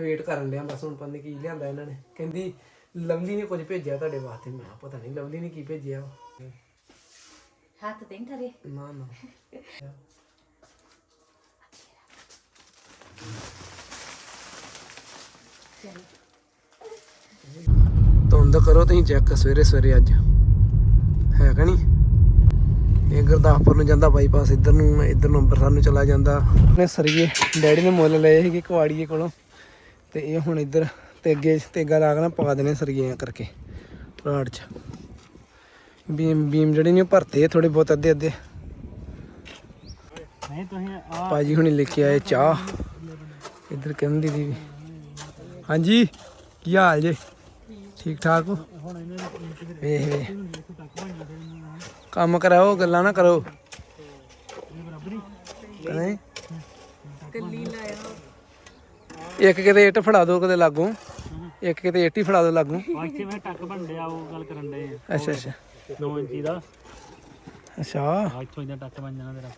Wait ਕਰਨ ਲਿਆ ਬਸ ਹੁਣ ਪਤਾ ਨਹੀਂ ਕੀ ਲਿਆਂਦਾ ਇਹਨਾਂ ਨੇ। ਕਹਿੰਦੀ ਲਵਲੀ ਨੇ ਕੁਝ ਭੇਜਿਆ ਤੁਹਾਡੇ ਵਾਸਤੇ। ਮੈਂ ਕਿਹਾ ਪਤਾ ਨਹੀਂ ਲਵਲੀ ਨੇ ਕੀ ਭੇਜਿਆ। ਹੱਥ ਤੇ ਨਹੀਂ ਠਰੇ। ਨਾ ਨਾ। ਤੁੰਦ ਕਰੋ ਤੁਸੀਂ ਚੈੱਕ ਸਵੇਰੇ ਸਵੇਰੇ ਅੱਜ। ਹੈ ਕਿ ਨਹੀਂ? ਇਹ ਗੁਰਦਾਸਪੁਰ ਨੂੰ ਜਾਂਦਾ ਬਾਈਪਾਸ ਇੱਧਰ ਨੂੰ ਇੱਧਰ ਨੂੰ ਅੰਬਰਸਰ ਨੂੰ ਚਲਾ ਜਾਂਦਾ। ਨੇ ਸਰੀਏ ਡੈਡੀ ਨੇ ਮੁੱਲ ਲਏ ਸੀਗੇ ਕੁਆੜੀਏ ਕੋਲੋਂ। ਤੇ ਇਹ ਹੁਣ ਇੱਧਰ ਤੇ ਅੱਗੇ ਤੇਗਾ ਲਾ ਕੇ ਨਾ ਪਾ ਦੇਣੇ ਸਰੀਏ ਐਂ ਕਰਕੇ ਰਾੜ ਚ। ਬੀਮ ਬੀਮ ਜਿਹੜੇ ਨੇ ਉਹ ਭਰਤੇ ਥੋੜੇ ਬਹੁਤ ਅੱਧੇ ਅੱਧੇ। ਨਹੀਂ ਤੁਸੀਂ ਆ ਭਾਜੀ ਹੁਣੀ ਲੈ ਕੇ ਆਏ ਚਾਹ। ਇੱਧਰ ਕਿਰਨ ਦੀਦੀ ਵੀ। ਹਾਂਜੀ ਕੀ ਹਾਲ ਜੇ? ਠੀਕ ਠਾਕ ਹੋ? ਵੇਖ ਵੇਖ। ਕੰਮ ਕਰਾਓ ਗੱਲਾਂ ਨਾ ਕਰੋ। ਨਹੀਂ? ਇੱਕ ਕਿਤੇ ਇੱਟ ਫੜਾ ਦਿਓ ਕਿਤੇ ਲਾਗੋਂ। ਇੱਕ ਕਿਤੇ ਇੱਟ ਹੀ ਫੜਾ ਦਿਓ ਲਾਗੋਂ। ਇੱਥੇ ਮੈਂ ਟੱਕ ਬਣ ਡਿਆ ਉਹ ਗੱਲ ਕਰਨ ਦੇ ਅੱਛਾ ਅੱਛਾ। 9 ਇੰਚੀ ਦਾ। ਅੱਛਾ। ਆ ਇੱਥੋਂ ਇਦਾਂ ਟੱਕ ਬਣ ਜਾਣਾ ਤੇਰਾ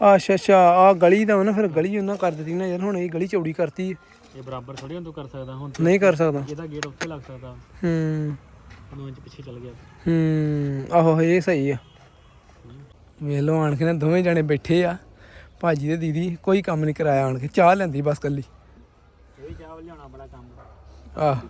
ਅੱਛਾ ਅੱਛਾ। ਆ ਗਲੀ ਦਾ ਨਾ ਫਿਰ ਗਲੀ ਉਹਨਾਂ ਕਰ ਦਿੱਤੀ ਨਾ ਯਾਰ ਹੁਣ ਇਹ ਗਲੀ ਚੌੜੀ ਕਰਤੀ ਇਹ ਬਰਾਬਰ ਥੋੜੀ ਹੁਣ ਤੂੰ ਕਰ ਸਕਦਾ ਹੁਣ ਨਹੀਂ ਕਰ ਸਕਦਾ। ਇਹਦਾ ਗੇਟ ਉੱਥੇ ਲੱਗ ਸਕਦਾ। ਹੂੰ। 9 ਇੰਚ ਪਿੱਛੇ ਚੱਲ ਗਿਆ। ਹੂੰ। ਆਹੋ ਇਹ ਸਹੀ ਆ। ਵੇਖ ਲਓ ਆਣ ਕੇ ਨਾ ਦੋਵੇਂ ਜਣੇ ਬੈਠੇ ਆ। ਭਾਜੀ ਤੇ ਦੀਦੀ ਕੋਈ ਕੰਮ ਨਹੀਂ ਕਰਾਇਆ ਆਣ ਕੇ ਚਾਹ ਲੈਂਦੀ ਬਸ ਕੱਲੀ ਵੀ ਚਾਹ ਲਿਆਉਣਾ ਬੜਾ ਕੰਮ। ਆਹ।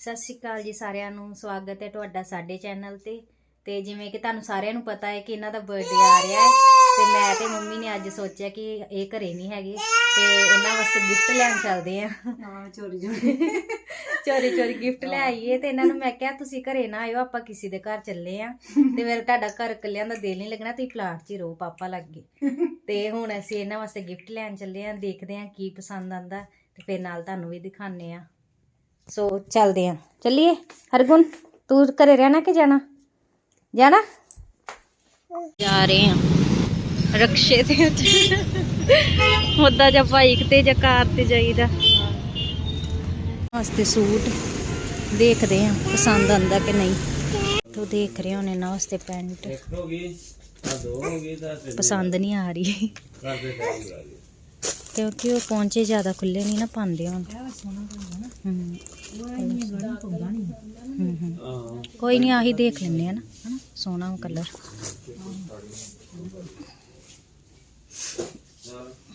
ਸਤਿ ਸ਼੍ਰੀ ਅਕਾਲ ਜੀ ਸਾਰਿਆਂ ਨੂੰ ਸਵਾਗਤ ਹੈ ਤੁਹਾਡਾ ਸਾਡੇ ਚੈਨਲ ਤੇ। ਤੇ ਜਿਵੇਂ ਕਿ ਤੁਹਾਨੂੰ ਸਾਰਿਆਂ ਨੂੰ ਪਤਾ ਹੈ ਕਿ ਇਹਨਾਂ ਦਾ ਬਰਥਡੇ ਆ ਰਿਹਾ ਹੈ ਤੇ ਮੈਂ ਤੇ ਮੰਮੀ ਨੇ ਅੱਜ ਸੋਚਿਆ ਕਿ ਇਹ ਘਰੇ ਨਹੀਂ ਹੈਗੇ ਤੇ ਇਹਨਾਂ ਵਾਸਤੇ ਗਿਫਟ ਲੈਣ ਚੱਲਦੇ ਆ ਹਾਂ ਚੋਰੀ ਚੋਰੀ ਚੋਰੀ ਚੋਰੀ ਗਿਫਟ ਲੈ ਆਈਏ ਤੇ ਇਹਨਾਂ ਨੂੰ ਮੈਂ ਕਿਹਾ ਤੁਸੀਂ ਘਰੇ ਨਾ ਆਇਓ ਆਪਾਂ ਕਿਸੇ ਦੇ ਘਰ ਚੱਲੇ ਆ। ਤੇ ਮੇਰੇ ਤੁਹਾਡਾ ਘਰ ਇਕੱਲਿਆਂ ਦਾ ਦਿਲ ਨਹੀਂ ਲੱਗਣਾ ਤੁਸੀਂ ਪਲਾਟ 'ਚ ਹੀ ਰਹੋ ਪਾਪਾ ਲੱਗੇ। ਤੇ ਹੁਣ ਅਸੀਂ ਇਹਨਾਂ ਵਾਸਤੇ ਗਿਫਟ ਲੈਣ ਚੱਲੇ ਆ ਦੇਖਦੇ ਆ ਕੀ ਪਸੰਦ ਆਂਦਾ ਤੇ ਫਿਰ ਨਾਲ ਤੁਹਾਨੂੰ ਵੀ ਦਿਖਾਣੇ ਆ। ਸੋ ਚੱਲਦੇ ਆ। ਚੱਲੀਏ? ਹਰਗੁਣ ਤੂੰ ਘਰੇ ਰਹਿਣਾ ਕਿ ਜਾਣਾ? ਜਾਣਾ? ਜਾ ਰਹੇ ਆ। ਰਕਸ਼ੇ ਤੇ ਮੁੱਦਾ ਜਾਂ ਬਾਈਕ ਤੇ ਜਾਂ ਕਾਰ ਤੇ ਜਾਈਦਾ। ਵਾਸਤੇ ਸੂਟ ਦੇਖਦੇ ਆ ਪਸੰਦ ਆਂਦਾ ਕਿ ਨਹੀਂ। ਤੂੰ ਦੇਖ ਰਹੇ ਹੋਣੇ ਨਾ ਵਾਸਤੇ ਪੈਂਟ। ਪਸੰਦ ਨਹੀਂ ਆ ਰਹੀ। ਕਿਉਂਕਿ ਉਹ ਪਹੁੰਚੇ ਜ਼ਿਆਦਾ ਖੁੱਲੇ ਨਹੀਂ ਨਾ ਪਾਉਂਦੇ ਹੁਣ। ਕੋਈ ਨਹੀਂ ਆਹੀ ਦੇਖ ਲੈਂਦੇ ਆ ਨਾ? ਸੋਹਣਾ ਕਲਰ।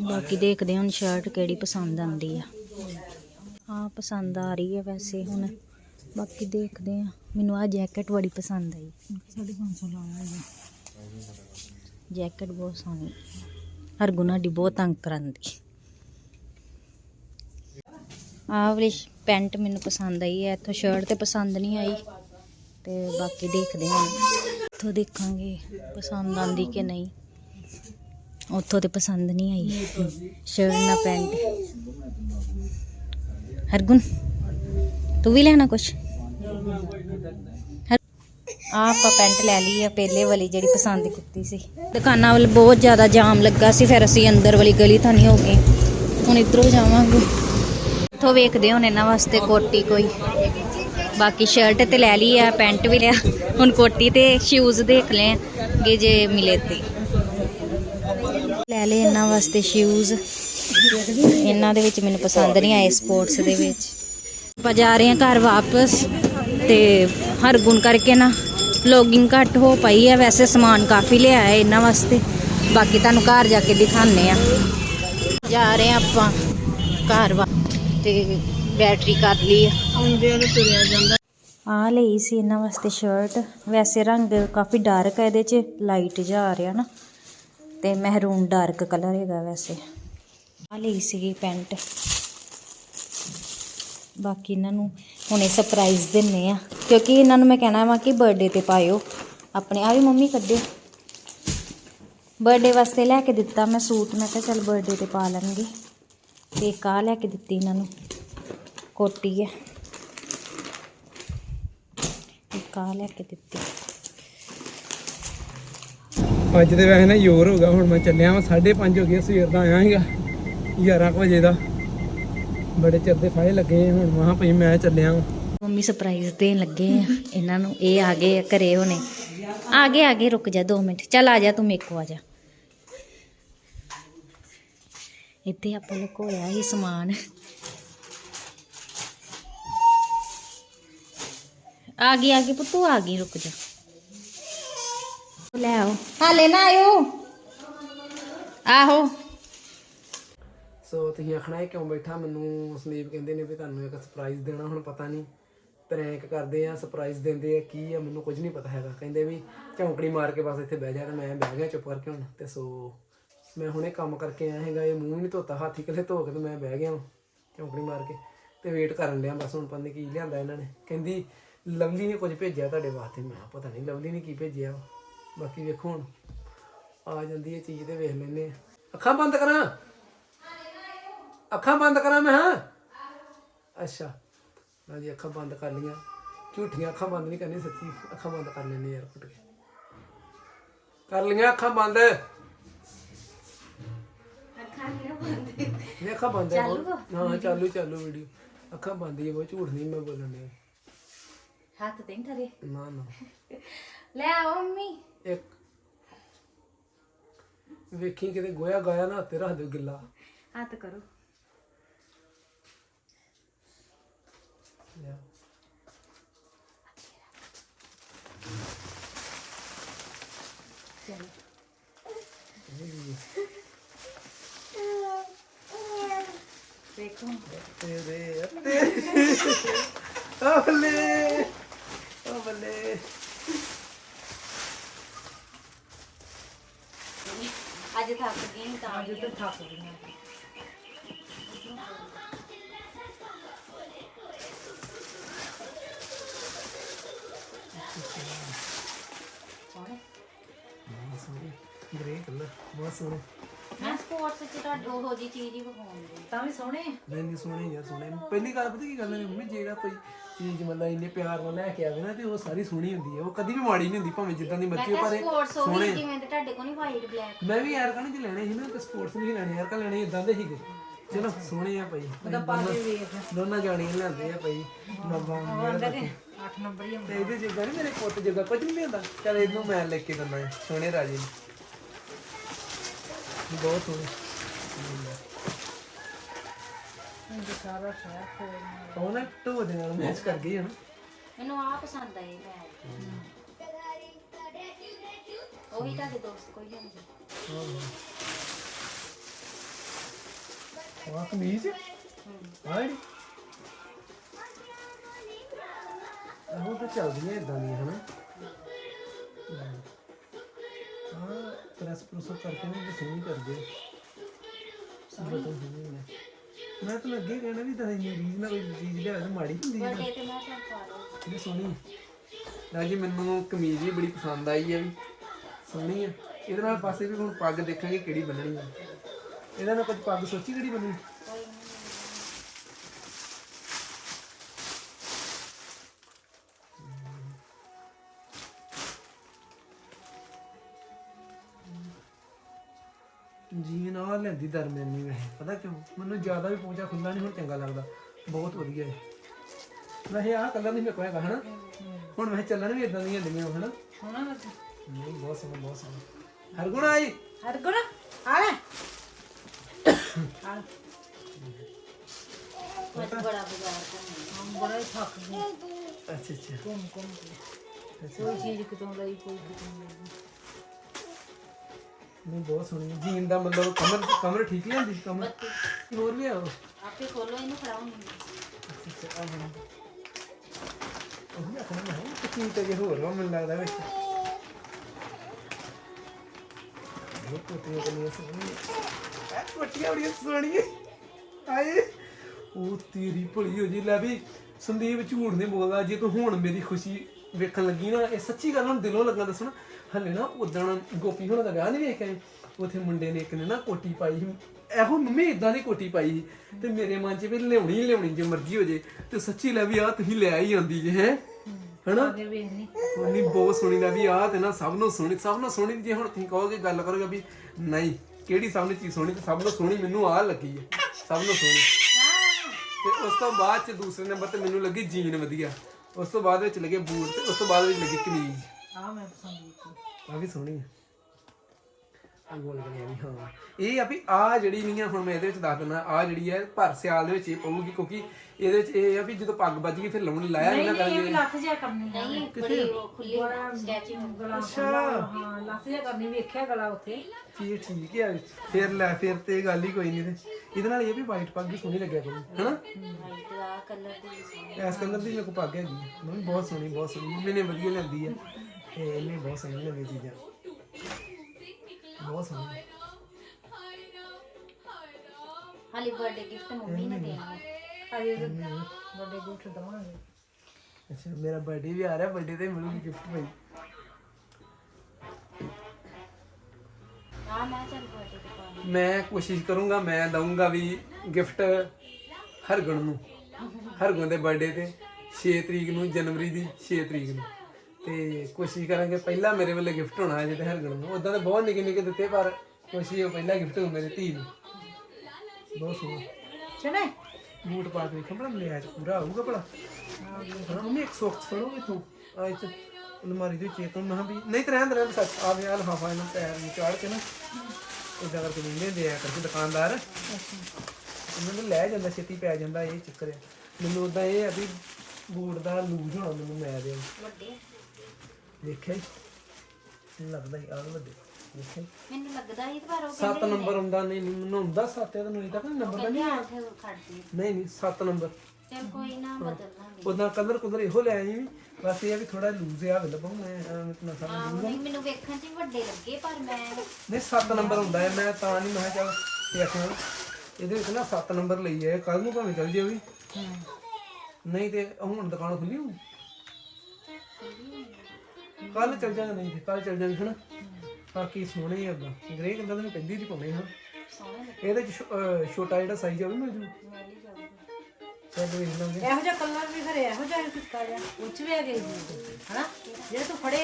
ਬਾਕੀ ਦੇਖਦੇ ਹਾਂ ਹੁਣ ਸ਼ਰਟ ਕਿਹੜੀ ਪਸੰਦ ਆਉਂਦੀ ਆ। ਆ ਪਸੰਦ ਆ ਰਹੀ ਹੈ ਵੈਸੇ ਹੁਣ। ਬਾਕੀ ਦੇਖਦੇ ਆ ਮੈਨੂੰ ਆ ਜੈਕਟ ਬੜੀ ਪਸੰਦ ਆਈ। 550 ਲਾਇਆ ਹੈ ਜੈਕਟ ਬਹੁਤ ਸੋਹਣੀ। ਹਰਗੁਣਾ ਦੀ ਬਹੁਤ ਤੰਗ ਕਰਾਂਦੀ ਆਹ ਵਾਲੀ ਪੈਂਟ ਮੈਨੂੰ ਪਸੰਦ ਆਈ ਹੈ। ਇੱਥੋਂ ਸ਼ਰਟ ਤੇ ਪਸੰਦ ਨਹੀਂ ਆਈ। ਤੇ ਬਾਕੀ ਦੇਖਦੇ ਹਾਂ। ਇੱਥੋਂ ਦੇਖਾਂਗੇ ਪਸੰਦ ਆਂਦੀ ਕਿ ਨਹੀਂ। ਉੱਥੋਂ ਤੇ ਪਸੰਦ ਨਹੀਂ ਆਈ। ਸ਼ਰਟ ਨਾ ਪੈਂਟ। ਹਰਗੁਣ, ਤੂੰ ਵੀ ਲੈਣਾ ਕੁਛ? ਆਪਾਂ ਪੈਂਟ ਲੈ ਲਈ ਆ, ਪਹਿਲੇ ਵਾਲੀ ਜਿਹੜੀ ਪਸੰਦ ਕੀਤੀ ਸੀ। ਦੁਕਾਨਾਂ ਵੱਲ ਬਹੁਤ ਜ਼ਿਆਦਾ ਜਾਮ ਲੱਗਾ ਸੀ, ਫਿਰ ਅਸੀਂ ਅੰਦਰ ਵਾਲੀ ਗਲੀ ਤਾਂ ਨਹੀਂ ਹੋ ਗਏ। ਹੁਣ ਇਧਰੋਂ ਜਾਵਾਂਗੇ। ਇੱਥੋਂ ਵੇਖਦੇ ਹੁਣ ਇਹਨਾਂ ਵਾਸਤੇ ਕੋਟੀ ਕੋਈ। ਬਾਕੀ ਸ਼ਰਟ ਤੇ ਲੈ ਲਈ ਆ, ਪੈਂਟ ਵੀ ਲਿਆ। ਹੁਣ ਕੋਟੀ ਤੇ ਸ਼ੂਜ਼ ਦੇਖ ਲਏ ਜੇ ਮਿਲੇ ਤੇ। ਲੈ ਲਏ ਇਹਨਾਂ ਵਾਸਤੇ ਸ਼ੂਜ਼ ਇਹਨਾਂ ਦੇ ਵਿੱਚ ਮੈਨੂੰ ਪਸੰਦ ਨਹੀਂ ਆਏ ਸਪੋਰਟਸ ਦੇ ਵਿੱਚ। ਆਪਾਂ ਜਾ ਰਹੇ ਹਾਂ ਘਰ ਵਾਪਸ ਤੇ ਹਰ ਗੁਣ ਕਰਕੇ ਨਾ ਵਲੋਗਿੰਗ ਘੱਟ ਹੋ ਪਈ ਹੈ। ਵੈਸੇ ਸਮਾਨ ਕਾਫੀ ਲਿਆ ਹੈ ਇਹਨਾਂ ਵਾਸਤੇ। ਬਾਕੀ ਤੁਹਾਨੂੰ ਘਰ ਜਾ ਕੇ ਦਿਖਾਣੇ ਆ ਜਾ ਰਹੇ ਹਾਂ ਆਪਾਂ ਘਰ ਵਾ ਤੇ ਬੈਟਰੀ ਕਰ ਲਈ ਆ। ਆਉਂਦੇ ਨੂੰ ਤੁਰਿਆ ਜਾਂਦਾ ਆ ਲਈ ਸੀ ਇਹਨਾਂ ਵਾਸਤੇ ਸ਼ਰਟ ਵੈਸੇ ਰੰਗ ਕਾਫੀ ਡਾਰਕ ਹੈ, ਇਹਦੇ ਚ ਲਾਈਟ ਜਾ ਆ ਰਿਹਾ ਨਾ। ਤੇ ਮਹਿਰੂਨ ਡਾਰਕ ਕਲਰ ਹੈਗਾ ਵੈਸੇ। ਆ ਲਈ ਸੀਗੀ ਪੈਂਟ। ਬਾਕੀ ਇਹਨਾਂ ਨੂੰ ਹੁਣੇ ਸਰਪ੍ਰਾਈਜ਼ ਦਿੰਨੇ ਆ। ਕਿਉਂਕਿ ਇਹਨਾਂ ਨੂੰ ਮੈਂ ਕਹਿਣਾ ਵਾ ਕਿ ਬਰਥਡੇ ਤੇ ਪਾਇਓ। ਆਪਣੇ ਆ ਵੀ ਮੰਮੀ ਕੱਢਿਓ ਬਰਥਡੇ ਵਾਸਤੇ ਲੈ ਕੇ ਦਿੱਤਾ ਮੈਂ ਸੂਟ। ਮੈਂ ਕਿਹਾ ਚੱਲ ਬਰਥਡੇ ਤੇ ਪਾ ਲੈਣਗੇ। ਤੇ ਇੱਕ ਲੈ ਕੇ ਦਿੱਤੀ ਇਹਨਾਂ ਨੂੰ। ਕੋਟੀ ਹੈ ਇੱਕ ਲੈ ਕੇ ਦਿੱਤੀ। ਅੱਜ ਤੇ ਵੈਸੇ ਨਾ ਯੋਰ ਹੋ ਗਿਆ, ਹੁਣ ਮੈਂ ਚੱਲਿਆ ਵਾਂ 5:30 ਹੋ ਗਿਆ ਸਵੇਰ ਦਾ ਆਇਆ ਸੀਗਾ। 11 ਵਜੇ ਦਾ। ਬੜੇ ਚਿਰ ਦੇ ਫਾਇਲ ਲੱਗੇ ਹੁਣ ਮਹਾ ਭਈ ਮੈਂ ਚੱਲਿਆ ਮੰਮੀ ਸਰਪ੍ਰਾਈਜ਼ ਦੇਣ ਲੱਗੇ ਆ, ਇਹਨਾਂ ਨੂੰ, ਇਹ ਆ ਗਏ ਆ ਘਰੇ ਹੁਣੇ। ਆ ਗਏ ਆ ਗਏ, ਰੁਕ ਜਾ 2 ਮਿੰਟ। ਚੱਲ ਆ ਜਾ, ਤੂੰ ਮੇਰੇ ਆ ਜਾ। ਇੱਥੇ ਆਪਾਂ ਲੁਕੋਇਆ ਹੀ ਸਮਾਨ। ਆ ਗਈ ਆ ਗਈ, ਪੁੱਤੂ ਆ ਗਈ, ਰੁਕ ਜਾ। ਲੈ ਆਓ। ਹਾਲੇ ਨਾ ਆਇਓ। ਆਹੋ। ਸੋ ਤੁਸੀਂ ਆਖਣਾ ਹੈ ਕਿਉਂ ਬੈਠਾ? ਮੈਨੂੰ ਸੰਦੀਪ ਕਹਿੰਦੇ ਨੇ ਵੀ ਤੁਹਾਨੂੰ ਇੱਕ ਸਰਪ੍ਰਾਈਜ਼ ਦੇਣਾ, ਹੁਣ ਪਤਾ ਨਹੀਂ। ਪ੍ਰੈਂਕ ਕਰਦੇ ਆ ਸਰਪ੍ਰਾਈਜ਼ ਦਿੰਦੇ ਆ, ਕੀ ਆ, ਮੈਨੂੰ ਕੁਝ ਨਹੀਂ ਪਤਾ ਹੈਗਾ। ਕਹਿੰਦੇ ਵੀ ਝੌਂਕੜੀ ਮਾਰ ਕੇ ਬਸ ਇੱਥੇ ਬਹਿ ਜਾ ਤੇ ਮੈਂ ਬਹਿ ਗਿਆ ਚੁੱਪ ਕਰਕੇ ਹੁਣ। ਤੇ ਸੋ ਮੈਂ ਹੁਣੇ ਕੰਮ ਕਰਕੇ ਆਇਆ ਹੈਗਾ, ਇਹ ਮੂੰਹ ਹੀ ਨਹੀਂ ਧੋਤਾ, ਹਾਥੀ ਹੀ ਕਿਲੇ ਧੋ ਕੇ ਤੇ ਮੈਂ ਬਹਿ ਗਿਆ ਝੌਂਕੜੀ ਮਾਰ ਕੇ। ਤੇ ਵੇਟ ਕਰਨ ਲਿਆ ਬਸ ਹੁਣ, ਪਤਾ ਨਹੀਂ ਕੀ ਲਿਆਂਦਾ ਇਹਨਾਂ ਨੇ। ਕਹਿੰਦੀ, ਲਵਲੀ ਨੇ ਕੁਝ ਭੇਜਿਆ ਤੁਹਾਡੇ ਵਾਸਤੇ? ਮੈਂ ਕਿਹਾ, ਪਤਾ ਨਹੀਂ ਲਵਲੀ ਨੇ ਕੀ ਭੇਜਿਆ ਬਾਕੀ ਵੇਖੋ ਹੁਣ। ਆ ਜਾਂਦੀ ਹੈ ਚੀਜ਼ ਤੇ ਵੇਖ ਲੈਨੇ ਆ। ਅੱਖਾਂ ਬੰਦ ਕਰਾਂ। ਅੱਖਾਂ ਬੰਦ ਕਰਾਂ ਮੈਂ ਹਾਂ? ਅੱਛਾ। ਮੈਂ ਜੀ ਅੱਖਾਂ ਬੰਦ ਕਰ ਲੀਆਂ ਝੂਠੀਆਂ ਅੱਖਾਂ ਬੰਦ ਨਹੀਂ ਕਰਨੀ ਸੱਚੀ ਅੱਖਾਂ ਬੰਦ ਕਰ ਲੈਣੀ ਯਾਰ ਫੁੱਟ ਕੇ। ਕਰ ਲੀਆਂ ਅੱਖਾਂ ਬੰਦ। ਇਹ ਅੱਖਾਂ ਬੰਦ ਹੈ ਬਹੁਤ। ਹਾਂ। ਚਾਲੂ ਚਾਲੂ ਵੀਡੀਓ। ਅੱਖਾਂ ਬੰਦ ਹੀ ਹੈ, ਬਹੁਤ ਝੂਠ ਨਹੀਂ ਮੈਂ ਬੋਲਣ ਡਿਆ। ਹੱਥ ਤੇ ਠਰੇ। ਨਾ ਨਾ। ਲੈ ਆਓ ਮੰਮੀ। ਇੱਕ। ਵੇਖੀ ਕਿਤੇ ਗੋਇਆ ਗਾਇਆ ਨਾ ਹੱਥੇ ਰੱਖ ਦਿਓ ਗਿੱਲਾ। ਹੱਥ ਕਰੋ। ਲਿਆ। ਚਲੋ ਦੇਖੋ ਤੇਰੇ ਅੱਤੇ ਓ ਬੱਲੇ ਓ ਬੱਲੇ ਅੱਜ ਥੱਕ ਗਈ ਤਾਂ ਅੱਜ ਤੇ ਥੱਕ ਗਈ ਸੋਹਣੇ ਗ੍ਰੇ ਕਲਰ ਬਹੁਤ ਸੋਹਣੇ। ਮੈਂ ਸਪੋਰਟਸ ਚ ਤਾਂ ਉਹੋ ਜੀ ਚੀਜ਼ ਹੀ ਵਿਖਾਉਂਦੀ ਤਾਂ ਵੀ ਸੋਹਣੇ? ਨਹੀਂ ਨਹੀਂ ਸੋਹਣੇ ਯਾਰ ਸੋਹਣੇ। ਪਹਿਲੀ ਗੱਲ ਪਤਾ ਕੀ ਗੱਲ ਹੈ ਮੰਮੀ ਜਿਹੜਾ ਕੋਈ ਚੀਜ਼ ਮਤਲਬ ਇੰਨੇ ਪਿਆਰ ਨਾਲ ਲੈ ਕੇ ਆਵੇ ਨਾ ਤੇ ਉਹ ਸਾਰੀ ਸੋਹਣੀ ਹੁੰਦੀ ਹੈ। ਉਹ ਕਦੀ ਵੀ ਮਾੜੀ ਨਹੀਂ ਹੁੰਦੀ ਭਾਵੇਂ ਜਿੱਦਾਂ ਦੀ ਮਰਜ਼ੀ ਹੋ ਪਰ ਇਹ ਸਪੋਰਟਸ ਉਹ ਵੀ ਜਿਵੇਂ ਤੇ ਤੁਹਾਡੇ ਕੋਲ ਨਹੀਂ ਵਾਈਟ ਬਲੈਕ ਮੈਂ ਵੀ ਯਾਰ ਲੈਣੇ ਸੀ ਨਾ ਤੇ ਸਪੋਰਟਸ ਨਹੀਂ ਲੈਣੇ ਯਾਰ ਲੈਣੇ ਇਦਾਂ ਦੇ ਸੀਗੇ। ਚਲੋ ਸੋਹਣੇ ਆ ਭਾਈ। ਦੋਨੋਂ- ਦੋਨਾਂ ਜਾਣੀਆਂ ਲੈਂਦੇ ਆ ਭਾਈ। ਬਾਬਾ 8 ਨੰਬਰ ਹੀ ਤੇ ਇਹਦੇ ਜਿੱਦਾਂ ਨਹੀਂ ਮੇਰੇ ਪੁੱਤ ਜਿੱਦਾਂ ਕੁਝ ਨਹੀਂ ਹੁੰਦਾ ਚਲ ਇਹਨੂੰ ਮੈਂ ਲੈ ਕੇ ਦਿੰਦਾ ਹਾਂ, ਸੋਹਣੇ ਰਾਜੇ ਨੂੰ। ਬਹੁਤ ਸੋਹਣੇ। ਉਹ ਨਾ ਢੋ ਦੇ ਨਾਲ ਮੈਚ ਕਰ ਗਈ ਹੈ ਨਾ। ਮੈਨੂੰ ਆ ਪਸੰਦ ਆਏ ਮੈਂ ਉਹੀ ਤੁਹਾਡੇ ਦੋਸਤ ਕੋਈ ਨਹੀਂ ਵਾਹ ਕਮੀਜ਼। ਹਾਏ ਉਹ ਤਾਂ ਚੱਲਦੀਆਂ ਇਦਾਂ ਦੀਆਂ ਹਨਾ? ਹਾਂ ਪ੍ਰੈਸ ਪ੍ਰੈਸ ਕਰਕੇ ਨਾ ਇਹ ਸੋਹਣੀ ਕਰਦੇ। ਬਟਨ ਹੁੰਦੇ। ਨੇ ਮੈਂ ਤਾਂ ਅੱਗੇ ਕਹਿਣਾ ਵੀ ਤਾਂ ਇਹ ਰੀਜ ਨਾ ਕੋਈ ਚੀਜ਼ ਲਿਆ ਤਾਂ ਮਾੜੀ ਹੁੰਦੀ ਹੈ ਬਰਥਡੇ ਤੇ ਮੈਂ ਤੁਹਾਨੂੰ ਪਾ ਲਵਾਂ ਇਹ ਸੋਹਣੀ ਰਾਜੀ ਮੈਨੂੰ ਕਮੀਜ਼ ਵੀ ਬੜੀ ਪਸੰਦ ਆਈ ਹੈ ਵੀ। ਸੋਹਣੀ ਹੈ ਇਹਦੇ ਨਾਲ ਪਾਸੇ ਵੀ ਹੁਣ ਪੱਗ ਦੇਖਾਂਗੇ ਕਿਹੜੀ ਬੰਨਣੀ ਹੈ ਇਹਦੇ ਨਾਲ ਕੁਝ ਪੱਗ ਸੋਚੀ ਕਿਹੜੀ ਬੰਨਣੀ? ਜੀਨ ਆ ਲੈਂਦੀ ਦਰਮਿਆਨੀ ਵੈਸੇ ਪਤਾ ਕਿਉਂ? ਮੈਨੂੰ ਜ਼ਿਆਦਾ ਵੀ ਪੂਜਾ ਖੁੱਲਾ ਨਹੀਂ ਹੁਣ ਚੰਗਾ ਲੱਗਦਾ। ਬਹੁਤ ਵਧੀਆ ਹੈ। ਵੈਸੇ ਆਹ ਕਲਰ ਨਹੀਂ ਮੇਰੇ ਕੋਲ ਹੈਗਾ ਹਨਾ? ਹੁਣ ਵੈਸੇ ਚੱਲਣ ਵੀ ਇਦਾਂ ਦੀਆਂ ਦੀਆਂ ਹਨਾ? ਸੋਹਣਾ ਲੱਗਾ ਨਹੀਂ ਬਹੁਤ ਸੋਹਣਾ ਬਹੁਤ ਸੋਹਣਾ। ਹਰਗੁਣ ਆਈ ਹਰਗੁਣ ਆ ਲੈ। ਅੱਜ ਬੜਾ ਬਾਜ਼ਾਰ ਘੁੰਮੇ ਬੜਾ ਹੀ ਥੱਕ ਗਏ ਅੱਛਾ ਅੱਛਾ। ਘੁੰਮ ਘੁੰਮ ਕੇ। ਕੋਈ ਚੀਜ਼ ਕਿਤੋਂ ਲਈ ਕੋਈ ਕਿਤੋਂ ਲਈ ਨਹੀਂ ਬਹੁਤ ਸੋਹਣੀ ਜੀਨ ਦਾ ਮਤਲਬ ਕਮਰ ਕਮਰ ਠੀਕ ਲਿਆਂਦੀ ਕਮਰ? ਹੋਰ ਵੀ ਆਓ ਆਪੇ ਖੋਲੋ ਇਹਨੂੰ ਖੜਾਉਂਗੀ ਅੱਛਾ ਅੱਛਾ ਆ ਬਣਾ ਉਹ ਵੀ ਆਖਣਾ ਮੈਂ ਕਿ ਚੀਜ਼ ਤੇ ਜੇ ਹੋਰ ਵਾ ਮੈਨੂੰ ਲੱਗਦਾ ਵਿੱਚ। ਇਹ ਕੋਟੀਆਂ ਕਿੰਨੀਆਂ ਸੋਹਣੀਆਂ। ਇਹ ਕੋਟੀਆਂ ਬੜੀਆਂ ਸੋਹਣੀਆਂ। ਆਏ ਉਹ ਤੇਰੀ ਭਲੀ ਹੋ ਜੀ। ਲੈ ਵੀ ਸੰਦੀਪ ਝੂਠ ਨਹੀਂ ਬੋਲਦਾ। ਜੇ ਤੂੰ ਹੁਣ ਮੇਰੀ ਖੁਸ਼ੀ ਵੇਖਣ ਲੱਗੀ ਨਾ ਇਹ ਸੱਚੀ ਗੱਲ ਹੁਣ ਦਿਲੋਂ ਲੱਗਾ ਦੱਸਣਾ ਹਲੇ ਨਾ ਉਦਣ ਗੋਪੀ ਹੁਣ ਦਾ ਵਿਆਹ ਨਹੀਂ ਵੇਖਿਆ ਉਥੇ ਮੁੰਡੇ ਨੇ ਇੱਕ ਨੇ ਨਾ ਕੋਟੀ ਪਾਈ ਸੀ। ਇਹੋ ਮੰਮੀ ਇਦਾਂ ਦੀ ਕੋਟੀ ਪਾਈ ਸੀ ਤੇ ਮੇਰੇ ਮਨ 'ਚ ਵੀ ਲਿਆਉਣੀ ਹੀ ਲਿਆਉਣੀ ਜੇ ਮਰਜ਼ੀ ਹੋ ਜੇ ਤੇ ਸੱਚੀ ਲੈ ਵੀ ਆ ਤੁਸੀਂ ਲੈ ਹੀ ਆਂਦੀ ਜੇ ਹੈ? ਹਨਾ? ਨਹੀਂ ਬਹੁਤ ਸੋਹਣੀ ਲੈ ਵੀ ਆ ਤੇ ਨਾ ਸਭ ਨੂੰ ਸੋਹਣੀ ਸਭ ਨੂੰ ਸੋਹਣੀ ਜੇ ਹੁਣ ਤੁਸੀਂ ਕਹੋਗੇ ਗੱਲ ਕਰੋਗੇ ਵੀ ਨਹੀਂ ਕਿਹੜੀ ਸਭ ਨੂੰ ਚੀਜ਼ ਸੋਹਣੀ ਤੇ ਸਭ ਨੂੰ ਸੋਹਣੀ ਮੈਨੂੰ ਆ ਲੱਗੀ ਹੈ ਸਭ ਨੂੰ ਸੋਹਣੀ। ਤੇ ਉਸ ਤੋਂ ਬਾਅਦ ਚ ਦੂਸਰੇ ਨੰਬਰ ਤੇ ਮੈਨੂੰ ਲੱਗੀ ਜੀਨ ਵਧੀਆ ਉਸ ਤੋਂ ਬਾਅਦ ਵਿੱਚ ਲੱਗੇ ਬੂਟ ਤੇ ਉਸ ਤੋਂ ਬਾਅਦ ਵਿੱਚ ਲੱਗੀ ਕਮੀਜ਼। ਆ ਮੈਂ ਪਸੰਦ ਕੀਤੀ ਆ ਵੀ ਸੋਹਣੀ ਹੈ ਗੋਲ ਵੀ ਹਾਂ। ਇਹ ਆ ਵੀ ਆ ਜਿਹੜੀ ਨਹੀਂ ਆ ਹੁਣ ਮੈਂ ਇਹਦੇ ਵਿੱਚ ਦੱਸ ਦਿੰਦਾ ਆ ਜਿਹੜੀ ਹੈ ਭਰ ਸਿਆਲ ਦੇ ਵਿੱਚ ਇਹ ਪਊਗੀ ਕਿਉਂਕਿ ਇਹਦੇ ਵਿੱਚ ਇਹ ਆ ਵੀ ਜਦੋਂ ਪੱਗ ਵੱਜ ਗਈ ਫਿਰ ਲਾਉਣ ਲਾਇਆ ਨਹੀਂ ਨਾ ਕਰਾਂਗੇ ਲੱਥ ਜਿਆ ਕਰਨੀ ਆ। ਨਹੀਂ ਬੜੀ ਉਹ ਖੁੱਲੀ ਸਟੈਚੂ ਗਲਾ ਹਾਂ ਲੱਥ ਜਿਆ ਕਰਨੀ ਵੇਖਿਆ ਗਲਾ ਉੱਥੇ। ਕੀ ਠੀਕ ਹੈ ਫਿਰ ਲੈ ਫਿਰ ਤੇ ਗੱਲ ਹੀ ਕੋਈ ਨਹੀਂ ਤੇ। ਇਹਦੇ ਨਾਲ ਇਹ ਵੀ ਵਾਈਟ ਪੱਗ ਵੀ ਸੋਹਣੀ ਲੱਗਿਆ ਕਰੂ ਹਨਾ? ਵਾਈਟ ਆ ਕਲਰ ਦੀ ਇਸ ਕਲਰ ਦੀ ਮੇਰੇ ਕੋਲ ਪੱਗ ਹੈਗੀ ਹੈ ਮੈਂ ਵੀ ਬਹੁਤ ਸੋਹਣੀ ਬਹੁਤ ਸੋਹਣੀ। ਮੰਮੀ ਨੇ ਵਧੀਆ ਲੈਂਦੀ ਹੈ ਤੇ ਇਹਨੇ ਬਹੁਤ ਸੋਹਣੀ ਲੱਗੀ ਚੀਜ਼ਾਂ। ਬਹੁਤ ਸੋਹਣੀ ਹਾਲੀ ਬਰਥਡੇ ਗਿਫਟ ਮੰਮੀ ਨੇ ਦੇਣਾ। ਅਜੇ ਵੱਡੇ ਗਿਫਟ ਦਵਾਂਗੇ। ਅੱਛਾ ਮੇਰਾ ਬਰਥਡੇ ਵੀ ਆ ਰਿਹਾ ਬਰਥਡੇ ਤੇ ਮਿਲੂਗੀ ਗਿਫਟ ਭਾਈ। ਆ ਮੈਂ ਚੱਲ ਬਰਥਡੇ ਤੇ। ਮੈਂ ਕੋਸ਼ਿਸ਼ ਕਰੂੰਗਾ ਮੈਂ ਦਊਂਗਾ ਵੀ ਗਿਫਟ ਹਰਗੁਣ ਨੂੰ। ਹਰਗੁਣ ਦੇ ਬਰਥਡੇ ਤੇ 6 ਤਰੀਕ ਨੂੰ ਜਨਵਰੀ ਦੀ 6 ਤਰੀਕ ਨੂੰ। ਤੇ ਕੋਸ਼ਿਸ਼ ਕਰਾਂਗੇ ਪਹਿਲਾ ਮੇਰੇ ਵੱਲੋਂ ਗਿਫਟ ਹੋਣਾ ਹੈ ਜਿਹੜੇ ਹਰਗੁਣ ਨੂੰ। ਉਦਾਂ ਤਾਂ ਬਹੁਤ ਨਿੱਕੇ ਨਿੱਕੇ ਦਿੱਤੇ, ਪਰ ਕੋਸ਼ਿਸ਼ ਉਹ ਪਹਿਲਾ ਗਿਫਟ ਹੋ ਮੇਰੀ ਧੀ ਨੂੰ। ਬਹੁਤ ਸੋਹਣਾ। ਚਲੇ ਬੂਟ ਪਾ ਕੇ ਵੇਖਾਂ ਭਲਾ, ਮੈਚ ਪੂਰਾ ਆਊਗਾ ਭਲਾ। ਹਾਂ, ਮੰਮੀ, ਇੱਕ ਸੌਕਸ ਫੜੋਗੇ ਤੂੰ? ਆ ਇੱਥੇ ਅਲਮਾਰੀ ਦੇ ਚੇਤਨ ਨਾ ਵੀ ਨਹੀਂ ਤੇ ਰਹਿਣ ਦੇ, ਰਹਿਣ ਸੱਚ। ਆ ਵਿਆਹ ਲਫਾਫਾ ਇਹਨੂੰ ਪੈਰ ਨੂੰ ਚਾੜ ਕੇ ਨਾ। ਇਦਾਂ ਕਰਕੇ ਦਿੰਦੇ ਹੁੰਦੇ ਆ ਕਰਕੇ ਦੁਕਾਨਦਾਰ। ਉਹਨਾਂ ਨੂੰ ਲੈ ਜਾਂਦਾ, ਛੇਤੀ ਪੈ ਜਾਂਦਾ, ਇਹ ਚੱਕਰ ਆ ਮੈਨੂੰ ਉਦਾਂ ਇਹ ਆ ਵੀ ਬੂਟ ਦਾ ਲੂਜ਼ ਹੋਣਾ, ਮੈਨੂੰ ਮੈਂ ਦੇ ਵੱਡੇ ਮੈਨੂੰ ਲੱਗਦਾ ਹੀ ਆਹ ਵੱਡੇ। ਦੇਖਿਆ ਮੈਨੂੰ ਲੱਗਦਾ ਸੀ ਪਰ ਉਹ 7 ਨੰਬਰ ਹੁੰਦਾ ਨਹੀਂ ਨਹੀਂ ਮੈਨੂੰ ਹੁੰਦਾ 7 ਤੇ ਨਹੀਂ ਤਾਂ ਨੰਬਰ ਕਹਿੰਦੇ ਅੱਠ ਖੜਦੀ ਨਹੀਂ ਨਹੀਂ 7 ਨੰਬਰ। ਚਲ ਕੋਈ ਨਾ ਬਦਲ ਲਾਂਗੇ। ਉਹਦਾ ਕਲਰ ਕੁਲਰ ਇਹੋ ਲੈ ਆਈ ਵੀ। ਬਸ ਇਹ ਆ ਵੀ ਥੋੜਾ ਲੂਜ਼ ਆ ਵੇਲ ਪਾਉ ਮੈਂ ਐਵੇਂ ਇਤਨਾ ਸਾਰਾ ਆਹੋ, ਨਹੀਂ ਮੈਨੂੰ ਵੇਖਣ 'ਚ ਹੀ ਵੱਡੇ ਲੱਗੇ ਪਰ ਮੈਂ ਨਹੀਂ 7 ਨੰਬਰ ਹੁੰਦਾ ਹੈ ਮੈਂ ਤਾਂ ਨਹੀਂ ਮੈਂ ਚੱਲ ਦੇਖਾਂ ਇਹਦੇ ਵਿੱਚ ਨਾ 7 ਨੰਬਰ ਲਈ ਹੈ ਕੱਲ ਨੂੰ ਭਾਵੇਂ ਚੱਲ ਜੇ ਉਹ ਵੀ। ਨਹੀਂ ਤੇ ਹੁਣ ਦੁਕਾਨ ਖੁੱਲੀ ਹੋਊ। ਕੱਲ ਚੱਲ ਜਾਣਾ ਨਹੀਂ ਕੱਲ ਚੱਲ ਜਾਣਾ ਹਨਾ। ਬਾਕੀ ਸੋਹਣੇ ਆ ਅੱਗਾ ਗ੍ਰੇ ਕੰਦਾ ਤੈਨੂੰ ਪੈਂਦੀ ਦੀ ਪਾਉਣੇ ਹਾਂ ਸੋਹਣੇ ਇਹਦੇ ਚ ਛੋ- ਅਹ ਛੋਟਾ ਜਿਹੜਾ ਸਾਈਜ਼ ਆ ਉਹ ਵੀ ਮਿਲ ਜੂ। ਮਿਲ ਜਾਊਗਾ ਚੱਲ ਵੇਖ ਲਾਂਗੇ। ਇਹੋ ਜਿਹਾ ਕਲਰ ਵੀ ਖਰੇ ਇਹੋ ਜਿਹਾ ਹੀ ਫਿੱਕਾ ਜਿਹਾ ਉੱਚ ਵੀ ਹੈਗੇ ਹਨਾ? ਜਿਹੜੇ ਤੂੰ ਫੜੇ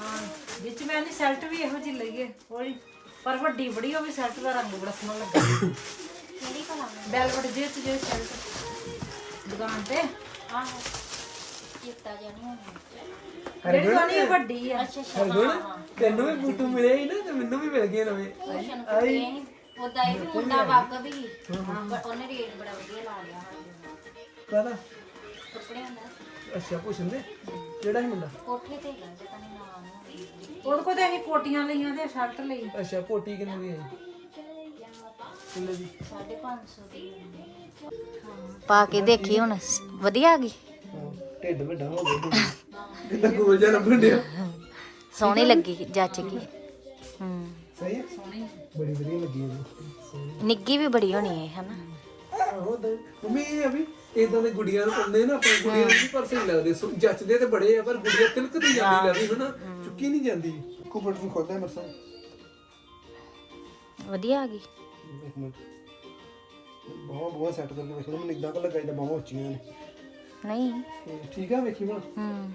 ਹਾਂ ਵਿੱਚ ਮੈਂ ਨਹੀਂ ਸ਼ਰਟ ਵੀ ਇਹੋ ਜਿਹੀ ਲਈਏ ਉਹੀ ਪਰ ਵੱਡੀ ਬੜੀ ਉਹ ਵੀ ਸ਼ਰਟ ਦਾ ਰੰਗ ਬੜਾ ਸੋਹਣਾ ਲੱਗਾ। ਕਿਹੜੀ ਕਲਰ ਬੈਲਵਟ ਜੇ ਚ ਜੇ ਸ਼ਰਟ ਦੁਕਾਨ ਤੇ। ਆਹੋ। ਚਿੱਟਾ ਜਾਨੀ ਹੋਣੀ ਜਿਹੜੀ ਵੱਡੀ ਆ। ਅੱਛਾ ਅੱਛਾ ਤੈਨੂੰ ਵੀ ਬੂਟੂ ਮਿਲੇ ਹੀ ਨਾ ਤੇ ਮੈਨੂੰ ਵੀ ਮਿਲ ਗਏ ਨਵੇਂ। ਕੁੱਤੇ ਨਹੀਂ। ਉਹਦਾ ਇਹ ਵੀ ਮੁੰਡਾ ਵਾਕਬ ਵੀ। ਪਰ ਉਹਨੇ ਰੇਟ ਬੜਾ ਵਧੀਆ ਲਾ ਲਿਆ ਕਾਹਦਾ? ਕੱਪੜਿਆਂ ਦਾ ਅੱਛਾ ਪੁੱਛਣ ਦੇ ਕਿਹੜਾ ਹੀ ਮੁੰਡਾ? ਕੋਠੇ ਤੇ ਗਿਆ ਜੇ ਤਾਂ ਨਾਮ ਨਹੀਂ ਉਹਦੇ ਕੋਲ ਤੇ ਅਸੀਂ ਕੋਟੀਆਂ ਲਈਆਂ ਤੇ ਸ਼ਰਟ ਲਈ। ਅੱਛਾ ਕੋਟੀ ਕਿੰਨੇ ਦੀ ਹੈ? ਕਿੰਨੇ ਦੀ? 550 ਦੀ ਪਾ ਕੇ ਦੇਖੀ ਹੁਣ ਵਧੀਆ ਆ ਗਈ। ਹਾਂ, ਢਿੱਡ ਵੱਡਾ ਹੋ ਗਿਆ ਕਿੰਨਾ ਗੋਲ ਜਿਹਾ ਲੱਭਣ ਡਿਆ? ਸੋਹਣੀ ਲੱਗੀ ਜੱਚ ਗਈ ਹੂੰ। ਸਹੀ ਹੈ? ਬੜੀ ਵਧੀਆ ਲੱਗੀ ਸੋਹਣੀ ਨਿੱਗੀ ਵੀ ਬੜੀ ਹੋਣੀ ਹੈ ਹਨਾ? ਆਹੋ ਤਾਂ ਮੰਮੀ ਇਹ ਵੀ ਇਦਾਂ ਦੇ ਗੁੜੀਆਂ ਨੂੰ ਪਾਉਂਦੇ ਨਾ ਆਪਣੇ ਗੁੜੀਆਂ ਨੂੰ ਪਰ ਸਹੀ ਲੱਗਦੇ। ਸੋ ਜੱਚਦੇ ਤੇ ਬੜੇ ਆ ਪਰ ਗੁੜੀਆਂ ਤਿਲਕਦੀ ਜਾਂਦੀ ਲੱਗਦੀ ਹਨਾ? ਚੁੱਕੀ ਨਹੀਂ ਜਾਂਦੀ। ਕੁਪੜ ਨੂੰ ਖੋਲਦਾ ਮਰਸਾ। ਵਧੀਆ ਆ ਗਈ। ਇੱਕ ਮਿੰਟ। ਬਹੁਤ ਬਹੁਤ ਸੈੱਟ ਕਰਕੇ ਵੇਖ ਲਓ ਮੈਨੂੰ ਇਦਾਂ ਤਾਂ ਲੱਗਾ ਜਿੱਦਾਂ ਬਹੁਤ ਉੱਚੀਆਂ ਨੇ। ਨਹੀਂ। ਠੀਕ ਆ ਵੇਖੀ ਬਣਾ ਹੂੰ।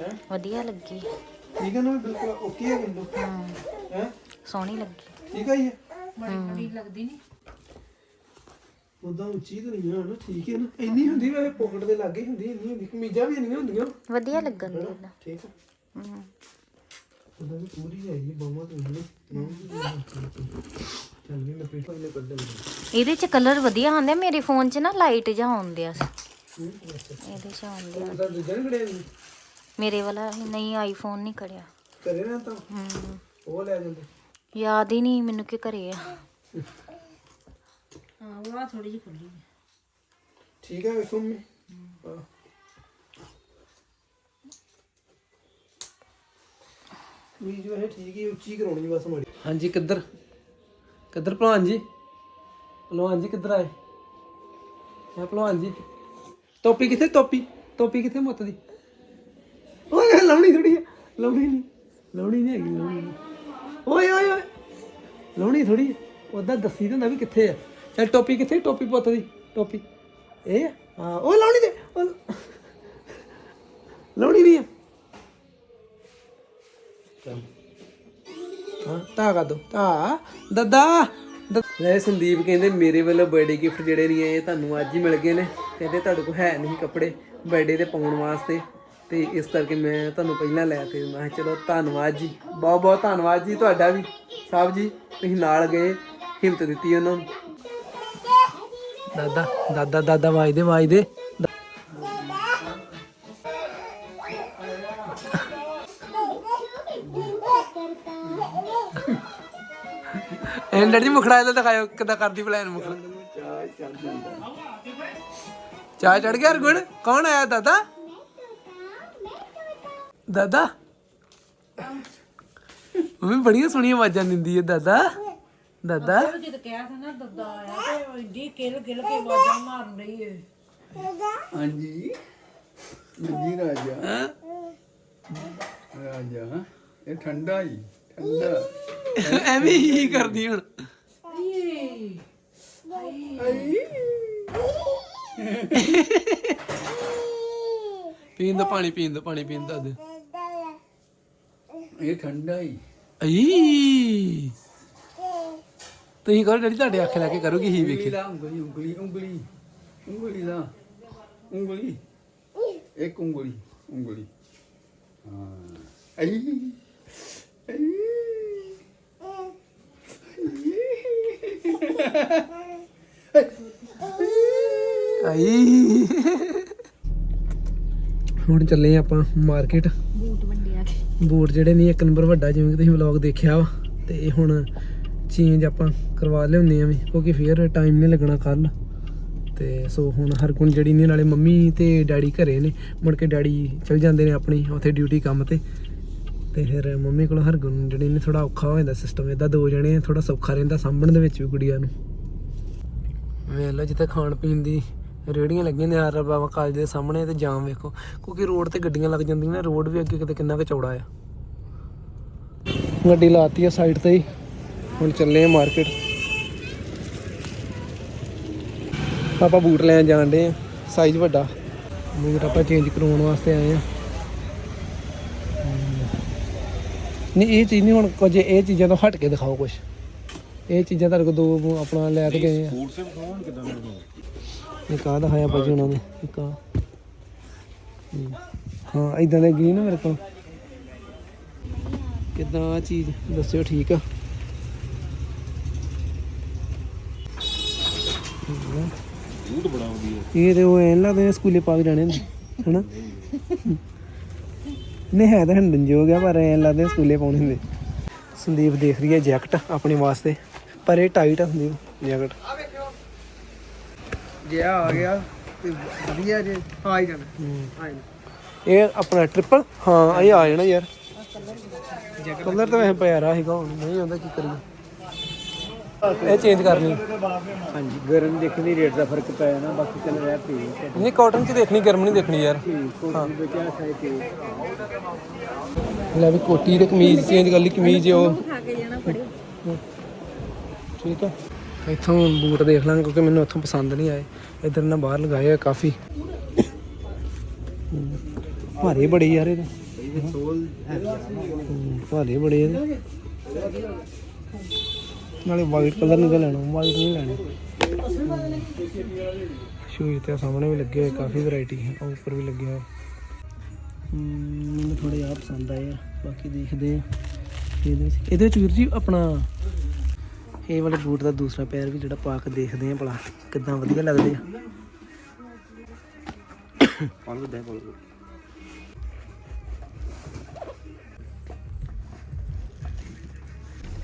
ਹੈ? ਵਧੀਆ ਲੱਗੀ। ਠੀਕ ਆ ਨਾ ਬਿਲਕੁਲ ਓਕੇ ਆ ਬਿੰਦੂ ਹੂੰ। ਹੈ? ਸੋਹਣੀ ਲੱਗੀ। ਠੀਕ ਆ ਜੀ। ਬੜੀ ਬੜੀ ਲੱਗਦੀ ਨਹੀਂ ਉਦਾਂ ਉੱਚੀ ਤਾਂ ਨਹੀਂ ਆ ਨਾ ਠੀਕ ਹੈ ਨਾ। ਇੰਨੀ ਹੁੰਦੀ ਵੈਸੇ ਪੋਕਟ ਦੇ ਲਾਗੇ ਹੁੰਦੀ ਇੰਨੀ ਹੁੰਦੀ। ਕਮੀਜ਼ਾਂ ਵੀ ਇੰਨੀਆਂ ਹੁੰਦੀਆਂ। ਵਧੀਆ ਲੱਗਣ ਦੀ ਠੀਕ ਆ। ਹੂੰ। ਵੀ ਪੂਰੀ ਹੈਗੀ ਚੱਲ ਨੇ ਕੱਢ ਦਿੰਦਾ ਇਹਦੇ ਚ ਕਲਰ ਵਧੀਆ ਆਉਂਦੇ ਮੇਰੇ ਫੋਨ 'ਚ ਨਾ ਲਾਈਟ ਸੀ ਇਹਦੇ 'ਚ ਆਉਂਦੇ ਆ। ਉਹਦਾ ਦੂਜਾ ਨਹੀਂ ਖੜਿਆ ਮੇਰੇ ਵਾਲਾ ਨਹੀਂ ਆਈਫੋਨ ਨਹੀਂ ਕਰਿਆ ਕਰੇ ਨਾ ਤਾਂ? ਹੂੰ। ਉਹ ਲੈ ਜਾਂਦੇ। ਯਾਦ ਹੀ ਨਹੀਂ ਮੈਨੂੰ ਕਿ ਘਰੇ ਆ। ਹਾਂ ਉਹ ਆ ਥੋੜੀ ਜਿਹੀ ਖੁੱਲੀ ਹੈ। ਠੀਕ ਹੈ ਵੇਖੋ ਮੈਂ ਵੀ ਜੋ ਹੈ ਠੀਕ ਹੀ ਉੱਚੀ ਕਰਾਉਣੀ ਬਸ ਮਾੜੀ। ਹਾਂਜੀ ਕਿੱਧਰ? ਕਿੱਧਰ ਭਲਵਾਨ ਜੀ? ਭਲਵਾਨ ਜੀ ਕਿੱਧਰ ਆਏ? ਹੈ ਭਲਵਾਨ ਜੀ ਟੋਪੀ ਕਿੱਥੇ ਟੋਪੀ ਟੋਪੀ ਕਿੱਥੇ ਮੁੱਤ ਦੀ? ਓਏ ਲਾਉਣੀ ਥੋੜੀ ਲਾਉਣੀ ਨਹੀਂ ਲਾਉਣੀ ਨਹੀਂ ਹੈਗੀ ਲਾਉਣੀ ਨਹੀਂ। ਓਏ ਓਏ ਓਏ ਲਾਉਣੀ ਥੋੜੀ ਉਹਦਾ ਦੱਸੀ ਦਿੰਦਾ ਵੀ ਕਿੱਥੇ ਆ। ਚੱਲ ਟੋਪੀ ਕਿੱਥੇ ਟੋਪੀ ਪੁੱਤ ਦੀ ਟੋਪੀ। ਇਹ ਆ? ਹਾਂ ਉਹ ਲਾਉਣੀ ਦੇ ਉਹ- ਲਾਉਣੀ ਨਹੀਂ ਆ। ਹਾਂ ਤਾਂ ਕਰ ਦੋ ਤਾਂ ਦੱਦਾ। ਲੈ ਸੰਦੀਪ ਕਹਿੰਦੇ ਮੇਰੇ ਵੱਲੋਂ ਬਰਥਡੇ ਗਿਫਟ ਜਿਹੜੇ ਨਹੀਂ ਇਹ ਤੁਹਾਨੂੰ ਅੱਜ ਹੀ ਮਿਲ ਗਏ ਨੇ। ਕਹਿੰਦੇ ਤੁਹਾਡੇ ਕੋਲ ਹੈ ਨਹੀਂ ਕੱਪੜੇ ਬਰਥਡੇ ਤੇ ਪਾਉਣ ਵਾਸਤੇ। ਤੇ ਇਸ ਕਰਕੇ ਮੈਂ ਤੁਹਾਨੂੰ ਪਹਿਲਾਂ ਲੈ ਕੇ ਮੈਂ ਕਿਹਾ ਚਲੋ ਧੰਨਵਾਦ ਜੀ। ਬਹੁਤ ਬਹੁਤ ਧੰਨਵਾਦ ਜੀ ਤੁਹਾਡਾ ਵੀ। ਸਾਹਿਬ ਜੀ, ਤੁਸੀਂ ਨਾਲ ਗਏ, ਹਿੰਮਤ ਦਿੱਤੀ ਉਹਨਾਂ ਨੂੰ। ਦਾਦਾ ਦਾਦਾ ਦਾਦਾ ਵਾਜਦੇ ਵਾਜਦੇ। ਡੈਡੀ ਜੀ ਮੁਖੜਾ ਇਹਦਾ ਦਿਖਾਇਓ ਕਿੱਦਾਂ ਕਰਦੀ ਪਲਾਨ ਮੁਖੜਾ। ਚਾਹ ਚੜ ਗਿਆ ਗੁਣ ਕੌਣ ਆਇਆ ਦਾਦਾ? ਦਾਦਾ? ਮੰਮੀ ਬੜੀਆਂ ਸੋਹਣੀਆਂ ਆਵਾਜ਼ਾਂ ਦਿੰਦੀ ਹੈ ਦਾਦਾ। ਦਾਦਾ? ਜਦ ਕਿਹਾ ਸੀ ਨਾ ਦੱਦਾ ਆਇਆ ਤੇ ਉਹ ਇੰਡੀ ਕਿਲ ਕਿਲ ਕੇ ਆਵਾਜ਼ਾਂ ਮਾਰਨ ਰਹੀ ਏ ਹਾਂਜੀ। ਜੀ ਰਾਜਾ। ਹੈਂ? ਰਾਜਾ ਇਹ ਠੰਡਾ ਹੀ ਠੰਡਾ। ਐਵੇਂ ਹੀ ਕਰਦੀ ਹੁਣ। ਪੀਣ ਦਾ ਪਾਣੀ ਪੀਣ ਦਾ ਪਾਣੀ ਪੀਣ ਦਾ ਦੇ। ਇਹ ਠੰਡਾ ਹੀ। ਅਈ। ਤੁਸੀਂ ਕਰੋ ਡੈਡੀ ਤੁਹਾਡੇ ਅੱਖ ਲਾ ਕੇ ਕਰੋਗੇ ਹੀ ਵੇਖੀ। ਲਾ ਉਂਗਲੀ ਉਂਗਲੀ ਉਂਗਲੀ। ਉਂਗਲੀ ਲਾ ਉਂਗਲੀ। ਇੱਕ ਉਂਗਲੀ ਉਂਗਲੀ। ਹਾਂ। ਆਈ ਆਈ ਆਈ। ਹੁਣ ਚੱਲੇ ਆਪਾਂ ਮਾਰਕੀਟ। ਬੂਟ ਵੰਡਿਆ ਕੇ। ਬੂਟ ਜਿਹੜੇ ਨਹੀਂ ਇੱਕ ਨੰਬਰ ਵੱਡਾ ਜਿਵੇਂ ਕਿ ਤੁਸੀਂ ਵਲੌਗ ਦੇਖਿਆ ਵਾ। ਤੇ ਇਹ ਹੁਣ ਚੇਂਜ ਆਪਾਂ ਕਰਵਾ ਲਿਆਉਂਦੇ ਆ ਵੀ ਕਿਉਂਕਿ ਫੇਰ ਟਾਈਮ ਨਹੀਂ ਲੱਗਣਾ ਕੱਲ। ਤੇ ਸੋ ਹੁਣ ਹਰ ਕੋਈ ਜਿਹੜੀ ਨਹੀਂ ਨਾਲੇ ਮੰਮੀ ਤੇ ਡੈਡੀ ਘਰੇ ਨੇ ਮੁੜ ਕੇ ਡੈਡੀ ਚਲ ਜਾਂਦੇ ਨੇ ਆਪਣੀ ਉੱਥੇ ਡਿਊਟੀ ਕੰਮ ਤੇ। ਤੇ ਫਿਰ ਮੰਮੀ ਕੋਲ ਹਰ ਗੁਣ ਜਿਹੜੀ ਨੇ ਥੋੜਾ ਔਖਾ ਹੋ ਜਾਂਦਾ ਸਿਸਟਮ ਇਦਾਂ ਦੋ ਜਣੇ ਥੋੜਾ ਸੌਖਾ ਰਹਿੰਦਾ ਸਾਂਭਣ ਦੇ ਵਿੱਚ ਵੀ ਗੁੜੀਆ ਨੂੰ। ਵੇਖ ਲਓ ਜਿੱਥੇ ਖਾਣ ਪੀਣ ਦੀ ਰੇੜੀਆਂ ਲੱਗੀਆਂ ਨੇ ਆਰ ਬਾਬਾ ਕਾਲਜ ਦੇ ਸਾਹਮਣੇ ਤੇ ਜਾਮ ਵੇਖੋ। ਕਿਉਂਕਿ ਰੋਡ ਤੇ ਗੱਡੀਆਂ ਲੱਗ ਜਾਂਦੀਆਂ ਨੇ, ਰੋਡ ਵੀ ਅੱਗੇ ਕਿਤੇ ਕਿੰਨਾ ਕੁ ਚੌੜਾ ਆ। ਗੱਡੀ ਲਾਤੀ ਆ ਸਾਈਡ ਤੇ ਹੀ। ਹੁਣ ਚੱਲੇ ਆ ਮਾਰਕੀਟ ਆਪਾਂ ਬੂਟ ਲੈਣ ਜਾਣ ਦੇ ਆ ਸਾਈਜ਼ ਵੱਡਾ। ਬੂਟ ਆਪਾਂ ਚੇਂਜ ਕਰਾਉਣ ਵਾਸਤੇ ਆਏ ਆ। ਨਹੀਂ, ਇਹ ਚੀਜ਼ ਨਹੀਂ ਹੁਣ ਕੁਝ ਇਹ ਚੀਜ਼ਾਂ ਤੋਂ ਹਟ ਕੇ ਦਿਖਾਓ ਕੁਝ ਇਹ ਚੀਜ਼ਾਂ ਤੁਹਾਡੇ ਕੋਲ ਦੋ ਆਪਣਾ ਲੈ ਕੇ ਗਏ ਆ। ਇੱਕ ਆਹ ਦਿਖਾਇਆ ਭਾਜੀ ਉਹਨਾਂ ਨੇ ਇੱਕ ਹਮ, ਹਾਂ। ਇਦਾਂ ਦੇ ਗਈ ਨਾ ਮੇਰੇ ਕੋਲ। ਕਿਦਾਂ ਆ ਚੀਜ਼? ਦੱਸਿਓ ਠੀਕ ਆ। ਬੂਟ ਬੜਾ ਵਧੀਆ। ਇਹ ਤੇ ਉਹ ਐਨ ਲੱਗਦੇ ਨੇ ਸਕੂਲੇ ਪਾ ਕੇ ਜਾਣੇ ਨੇ ਹਨਾ? ਨਹੀਂ ਹੈ ਤਾਂ ਹੰਡਨ ਜੋ ਗਿਆ ਪਰ ਐਨ ਲੱਗਦੇ ਸਕੂਲੇ ਪਾਉਣੇ ਹੁੰਦੇ। ਸੰਦੀਪ ਦੇਖ ਰਹੀ ਹੈ ਜੈਕਟ ਆਪਣੇ ਵਾਸਤੇ। ਪਰ ਇਹ ਟਾਈਟ ਆ ਸੰਦੀਪ ਜੈਕਟ ਜੇ ਆ ਆ ਗਿਆ ਤੇ ਵਧੀਆ ਜੇ ਆ ਹੀ ਜਾਣਾ। ਆ ਜਾਣਾ। ਇਹ ਆਪਣਾ ਟ੍ਰਿਪਲ ਹਾਂ ਇਹ ਆ ਜਾਣਾ ਯਾਰ। ਕਲਰ ਤਾਂ ਵੈਸੇ ਪਿਆਰਾ ਸੀਗਾ ਹੁਣ ਨਹੀਂ ਆਉਂਦਾ ਕੀ ਕਰੀਏ। ਇਹ ਚੇਂਜ ਕਰਨੀ। ਹਾਂਜੀ ਗਰਮ ਦੇਖਣੀ ਰੇਟ ਦਾ ਫ਼ਰਕ ਪੈ ਜਾਣਾ ਬਾਕੀ ਚੱਲ ਰਿਹਾ ਪੀ। ਨਹੀਂ ਕਾਟਨ ਚ ਦੇਖਣੀ ਗਰਮ ਨਹੀਂ ਦੇਖਣੀ ਯਾਰ। ਸਾਈ ਤੇ ਲੈ ਵੀ ਕੋਟੀ ਤੇ ਕਮੀਜ਼ ਚੇਂਜ ਕਰ ਲਈ ਕਮੀਜ਼ ਉਹ। ਠੀਕ ਆ? ਇੱਥੋਂ ਬੂਟ ਦੇਖ ਲਾਂਗੇ ਕਿਉਂਕਿ ਮੈਨੂੰ ਇੱਥੋਂ ਪਸੰਦ ਨਹੀਂ ਆਏ। ਇਧਰ ਨਾ ਬਾਹਰ ਲਗਾਏ ਆ ਕਾਫੀ। ਭਾਰੇ ਬੜੇ ਯਾਰ ਇਹਦੇ। ਭਾਰੇ ਬੜੇ ਇਹਦੇ। ਨਾਲੇ ਵਾਈਟ ਕਲਰ ਨਹੀਂ ਲੈਣਾ ਵਾਈਟ ਨਹੀਂ ਲੈਣੇ। ਸ਼ੂਜ਼ ਤੇ ਸਾਹਮਣੇ ਵੀ ਲੱਗੇ ਹੋਏ, ਕਾਫੀ ਵੈਰਾਈਟੀ ਹੈ ਉੱਪਰ ਵੀ ਲੱਗੇ ਹੋਏ ਮੈਨੂੰ ਥੋੜੇ ਆ ਪਸੰਦ ਆਏ ਆ, ਬਾਕੀ ਦੇਖਦੇ ਆ। ਇਹਦੇ ਵਿੱਚ ਇਹਦੇ ਵਿੱਚ ਵੀਰ ਜੀ ਆਪਣਾ ਇਹ ਵਾਲੇ ਬੂਟ ਦਾ ਦੂਸਰਾ ਪੈਰ ਵੀ ਜਿਹੜਾ ਪਾ ਕੇ ਦੇਖਦੇ ਆ ਭਲਾ ਕਿੱਦਾਂ ਵਧੀਆ ਲੱਗਦੇ ਆ।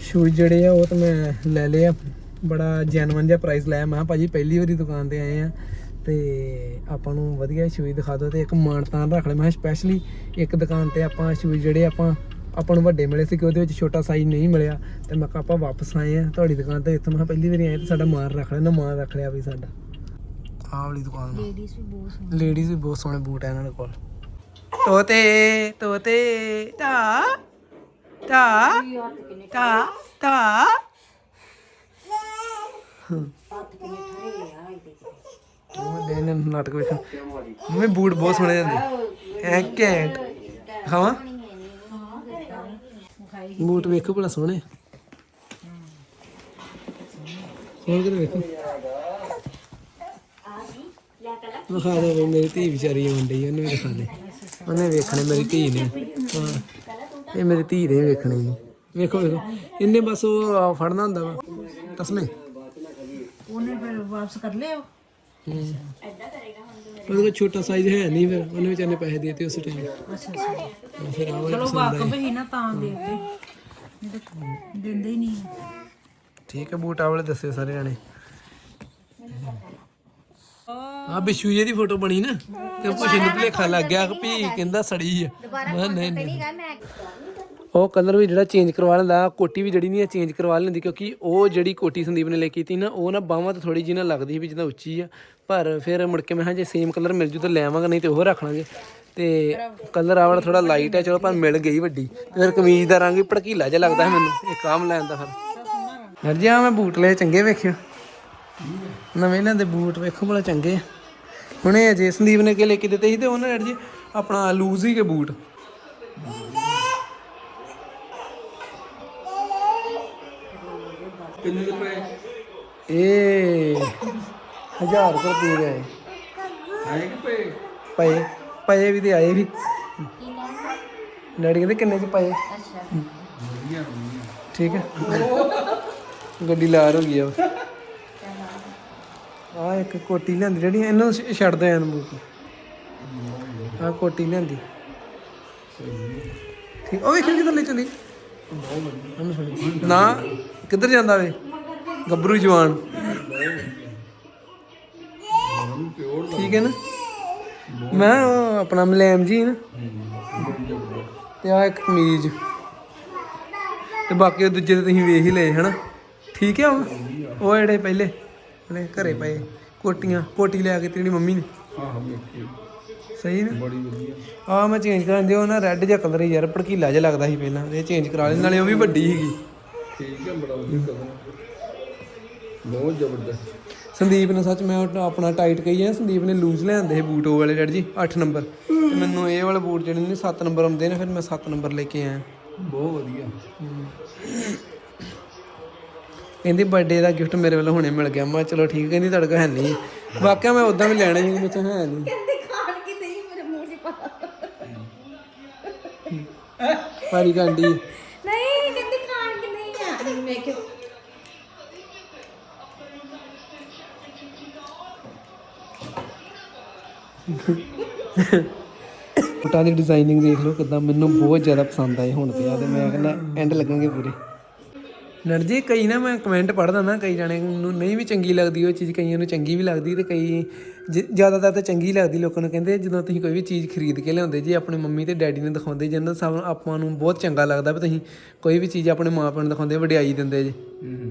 ਸ਼ੂਜ਼ ਜਿਹੜੇ ਆ ਉਹ ਤਾਂ ਮੈਂ ਲੈ ਲਏ ਆ ਬੜਾ ਜੈਨੂਇਨ ਜਿਹਾ ਪ੍ਰਾਈਸ ਲਾਇਆ ਮੈਂ ਭਾਜੀ ਪਹਿਲੀ ਵਾਰੀ ਦੁਕਾਨ ਤੇ ਆਏ ਆ ਤੇ ਆਪਾਂ ਨੂੰ ਵਧੀਆ ਸ਼ੂਜ਼ ਦਿਖਾ ਦਿਓ ਤੇ ਇੱਕ ਮਾਨਤਾਨ ਰੱਖ ਲਿਆ। ਮੈਂ ਸਪੈਸ਼ਲੀ ਇੱਕ ਦੁਕਾਨ ਤੇ ਆਪਾਂ ਸ਼ੂਜ਼ ਜਿਹੜੇ ਆਪਾਂ ਆਪਾਂ ਨੂੰ ਵੱਡੇ ਮਿਲੇ ਸੀ ਕਿ ਉਹਦੇ ਵਿੱਚ ਛੋਟਾ ਸਾਈਜ਼ ਨਹੀਂ ਮਿਲਿਆ ਤੇ ਮੈਂ ਕਿਹਾ ਆਪਾਂ ਵਾਪਸ ਆਏ ਆ ਤੁਹਾਡੀ ਦੁਕਾਨ ਤੇ। ਇੱਥੋਂ ਮੈਂ ਪਹਿਲੀ ਵਾਰੀ ਆਏ ਤੇ ਸਾਡਾ ਮਾਨ ਰੱਖ ਲੈਣਾ ਮਾਨ ਰੱਖ ਲਿਆ ਵੀ ਸਾਡਾ। ਆਹ ਵਾਲੀ ਦੁਕਾਨ ਲੇਡੀਜ਼ ਵੀ ਬਹੁਤ ਸੋਹਣੀ। ਲੇਡੀਜ਼ ਵੀ ਬਹੁਤ ਸੋਹਣੇ ਬੂਟ ਆ ਇਹਨਾਂ ਦੇ ਕੋਲ। ਤੋਤੇ ਤੋਤੇ ਤਾ ਤਾ ਤਾ ਤਾ। ਉਹ ਦੇ ਨਾਟਕ ਵੇਖਣ ਮੈਂ ਬੂਟ ਬਹੁਤ ਸੋਹਣੇ ਜਾਂਦੇ ਐ ਘੈਂਟ ਖਾਵਾਂ ਬੂਟ ਵੇਖੋ ਭਲਾ ਸੋਹਣੇ। ਸੋਹਣੇ ਕਿਤੇ ਵੇਖੋ। ਵਿਖਾ ਦੇ ਵੀ ਮੇਰੀ ਧੀ ਵਿਚਾਰੀ ਆਉਣ ਡਈ ਉਹਨੂੰ ਵੀ ਦਿਖਾ ਦੇ। ਉਹਨੇ ਵੇਖਣੇ ਮੇਰੀ ਧੀ ਨੇ। ਹਾਂ। ਇਹ ਮੇਰੀ ਧੀ ਨੇ ਵੇਖਣੇ ਨੇ। ਵੇਖੋ ਵੇਖੋ। ਇਹਨੇ ਬਸ ਉਹ ਫੜਨਾ ਹੁੰਦਾ ਵਾ। ਤਸਮੇ। ਉਹਨੇ ਫਿਰ ਵਾਪਸ ਕਰ ਲਿਆ ਉਹ? ਉਹਦੇ ਕੋਲ ਛੋਟਾ ਸਾਈਜ਼ ਹੈ ਨਹੀਂ ਫਿਰ ਉਹਨੇ ਵਿਚਾਰੇ ਪੈਸੇ ਦਿੱਤੇ ਉਸ ਟਾਈਮ ਅੱਛਾ ਅੱਛਾ ਫਿਰ ਆ ਵਾਲਾ ਚਲੋ ਵਾਕਬ ਹੀ ਨਾ ਤਾਂ ਦੇ ਦੇ ਨਹੀਂ ਤਾਂ ਦਿੰਦੇ ਹੀ ਨਹੀਂ। ਠੀਕ ਹੈ ਬੂਟ ਵਾਲੇ ਦੱਸਿਓ ਸਾਰੇ ਜਾਣੇ। ਆ ਬਿਸ਼ੂ ਜੀ ਦੀ ਫੋਟੋ ਬਣੀ ਨਾ ਤੇ ਪੁੱਛ ਨੂੰ ਭਲੇਖਾ ਲੱਗ ਗਿਆ ਕਿ ਵੀ ਕਹਿੰਦਾ ਸੜੀ ਆ। ਮੈਂ ਨਹੀਂ ਨਹੀਂ। ਉਹ ਕਲਰ ਵੀ ਜਿਹੜਾ ਚੇਂਜ ਕਰਵਾ ਲੈਂਦਾ ਕੋਟੀ ਵੀ ਜਿਹੜੀ ਨਹੀਂ ਚੇਂਜ ਕਰਵਾ ਲੈਂਦੀ ਕਿਉਂਕਿ ਉਹ ਜਿਹੜੀ ਕੋਟੀ ਸੰਦੀਪ ਨੇ ਲੈ ਕੀਤੀ ਨਾ ਉਹ ਨਾ ਬਾਹਾਂ ਤੇ ਥੋੜੀ ਜਿਹੀ ਨਾ ਲੱਗਦੀ ਵੀ ਜਿੱਦਾਂ ਉੱਚੀ ਆ। ਪਰ ਫਿਰ ਮੁੜ ਕੇ ਮੈਂ ਕਿਹਾ ਜੇ ਸੇਮ ਕਲਰ ਮਿਲ ਜੂ ਤਾਂ ਲੈ ਆਵਾਂਗਾ ਨਹੀਂ ਤੇ ਉਹ ਰੱਖ ਲਾਂਗੇ ਤੇ ਕਲਰ ਆ ਵਾਲਾ ਥੋੜਾ ਲਾਈਟ ਹੈ ਚਲੋ ਪਰ ਮਿਲ ਗਈ ਵੱਡੀ। ਤੇ ਫਿਰ ਕਮੀਜ਼ ਦਾ ਰੰਗ ਵੀ ਭੜਕੀਲਾ ਜਿਹਾ ਲੱਗਦਾ ਹੈ ਮੈਨੂੰ ਇਹ ਕਾਮ ਲੈਣ ਦਾ ਫਿਰ। ਯਾਰ ਜੀ ਆ ਮੈਂ ਬੂਟ ਲਏ, ਚੰਗੇ ਵੇਖਿਓ। ਨਵੇਂ ਲੈਂਦੇ ਬੂਟ, ਵੇਖੋ ਬੜਾ ਚੰਗੇ ਹੁਣੇ ਅਜੇ ਸੰਦੀਪ ਨੇ ਕਿ ਲੈ ਕੇ ਦਿੱਤੇ ਸੀ ਤੇ ਉਹਨਾਂ ਨੇ ਜੀ ਆਪਣਾ ਲੂਜ਼ ਹੀ ਕੇ ਬੂਟ। ਕਿੰਨੇ ਦੇ ਪਏ ਇਹ 1000 ਰੁਪਏ ਦੇ ਆਏ ਆਏ ਕਿ ਪਏ? ਪਏ ਪਏ ਵੀ ਤੇ ਆਏ ਵੀ। ਡੈਡੀ ਕਹਿੰਦੇ ਕਿੰਨੇ ਚ ਪਏ? ਠੀਕ ਹੈ। ਗੱਡੀ ਲਾਰ ਹੋ ਗਈ ਆ। ਆ ਇੱਕ ਕੋਟੀ ਲਿਆਂਦੀ ਜਿਹੜੀ ਇਹਨਾਂ ਨੂੰ ਛ- ਛੱਡ ਦੋ ਐਨ ਬੂਟ ਆ ਕੋਟੀ ਲਿਆਂਦੀ। ਠੀਕ ਉਹ ਵੇਖਣ ਕਿੱਧਰ ਲੈ ਚਲੀ। ਨਾ ਕਿੱਧਰ ਜਾਂਦਾ ਵੇ? ਗੱਭਰੂ ਜਵਾਨ। ਠੀਕ ਹੈ ਨਾ? ਮੈਂ ਉਹ ਆਪਣਾ ਮਲੈਮ ਜੀ ਨਾ। ਤੇ ਆ ਇੱਕ ਕਮੀਜ਼। ਤੇ ਬਾਕੀ ਉਹ ਦੂਜੇ ਤੇ ਤੁਸੀਂ ਵੇਖ ਹੀ ਲਏ ਹਨਾ? ਠੀਕ ਹੈ ਉਹ? ਉਹ ਜਿਹੜੇ ਪਹਿਲੇ ਉਹਨੇ ਘਰੇ ਪਏ ਕੋਟੀਆਂ ਕੋਟੀ ਲਿਆ ਕੇ ਤੇਰੀ ਮੰਮੀ ਨੇ। ਸਹੀ ਨਾ? ਬੜੀ ਵਧੀਆ। ਆ ਮੈਂ ਚੇਂਜ ਕਰਾਂ ਦਿਓ ਨਾ ਰੈੱਡ ਜਿਹਾ ਕਲਰ ਯਾਰ ਭੜਕੀਲਾ ਜਿਹਾ ਲੱਗਦਾ ਸੀ ਪਹਿਲਾਂ। ਇਹ ਚੇਂਜ ਕਰਾ ਲੈ ਨਾਲੇ ਉਹ ਵੀ ਵੱਡੀ ਸੀਗੀ। ਠੀਕ ਹੈ ਬੜਾ ਵਧੀਆ ਬਹੁਤ ਜ਼ਬਰਦਸਤ। ਸੰਦੀਪ ਨੇ ਸੱਚ ਮੈਂ ਆਪਣਾ ਟਾਈਟ ਕਹੀ ਹੈ ਸੰਦੀਪ ਨੇ ਲੂਜ਼ ਲਿਆਂਦੇ ਸੀ ਬੂਟ ਉਹ ਵਾਲੇ ਡੈਡ ਜੀ 8 ਨੰਬਰ ਤੇ ਮੈਨੂੰ ਇਹ ਵਾਲੇ ਬੂਟ ਜਿਹੜੇ ਨੇ 7 ਨੰਬਰ ਆਉਂਦੇ ਨੇ ਫਿਰ ਮੈਂ 7 ਨੰਬਰ ਲੈ ਕੇ ਆਇਆ। ਬਹੁਤ ਵਧੀਆ। ਕਹਿੰਦੀ ਬਰਥਡੇ ਦਾ ਗਿਫਟ ਮੇਰੇ ਵੱਲੋਂ ਹੁਣੇ ਮਿਲ ਗਿਆ। ਮੈਂ ਕਿਹਾ ਚਲੋ ਠੀਕ ਹੈ ਕਹਿੰਦੀ ਤੁਹਾਡੇ ਕੋਲ ਹੈ ਨਹੀਂ। ਵਾਕਿਆ ਮੈਂ ਉਦਾਂ ਵੀ ਲੈਣਾ ਸੀ ਮੇਰੇ ਕੋਲ ਹੈ ਨਹੀਂ। ਪਾਰੀ ਗਾਂਡੀ ਨਹੀਂ ਕਹਿੰਦੀ ਖਾਣ ਕਿ ਨਹੀਂ ਆ ਵੇਖਿਓ ਬੂਟਾਂ ਦੀ ਡਿਜ਼ਾਈਨਿੰਗ ਦੇਖ ਲਓ ਕਿਦਾਂ ਮੈਨੂੰ ਬਹੁਤ ਜ਼ਿਆਦਾ ਪਸੰਦ ਆਏ ਹੁਣ ਤੇ ਆ ਤੇ ਮੈਂ ਕਹਿੰਦਾ ਐਂਡ ਲੱਗਣਗੇ ਪੂਰੇ। ਨਰ ਜੀ ਕਈ ਨਾ ਮੈਂ ਕਮੈਂਟ ਪੜ੍ਹਦਾ ਨਾ ਕਈ ਜਾਣੇ ਨੂੰ ਨਹੀਂ ਵੀ ਚੰਗੀ ਲੱਗਦੀ ਉਹ ਚੀਜ਼ ਕਈਆਂ ਨੂੰ ਚੰਗੀ ਵੀ ਲੱਗਦੀ ਤੇ ਕਈ ਜ- ਜ਼ਿਆਦਾਤਰ ਤਾਂ ਚੰਗੀ ਲੱਗਦੀ ਲੋਕਾਂ ਨੂੰ ਕਹਿੰਦੇ ਜਦੋਂ ਤੁਸੀਂ ਕੋਈ ਵੀ ਚੀਜ਼ ਖਰੀਦ ਕੇ ਲਿਆਉਂਦੇ ਜੀ ਆਪਣੇ ਮੰਮੀ ਤੇ ਡੈਡੀ ਨੂੰ ਦਿਖਾਉਂਦੇ ਜਿੰਨਾਂ ਸਭ ਆਪਾਂ ਨੂੰ ਬਹੁਤ ਚੰਗਾ ਲੱਗਦਾ ਵੀ ਤੁਸੀਂ ਕੋਈ ਵੀ ਚੀਜ਼ ਆਪਣੇ ਮਾਪਿਆਂ ਨੂੰ ਦਿਖਾਉਂਦੇ ਵਡਿਆਈ ਦਿੰਦੇ ਜੀ।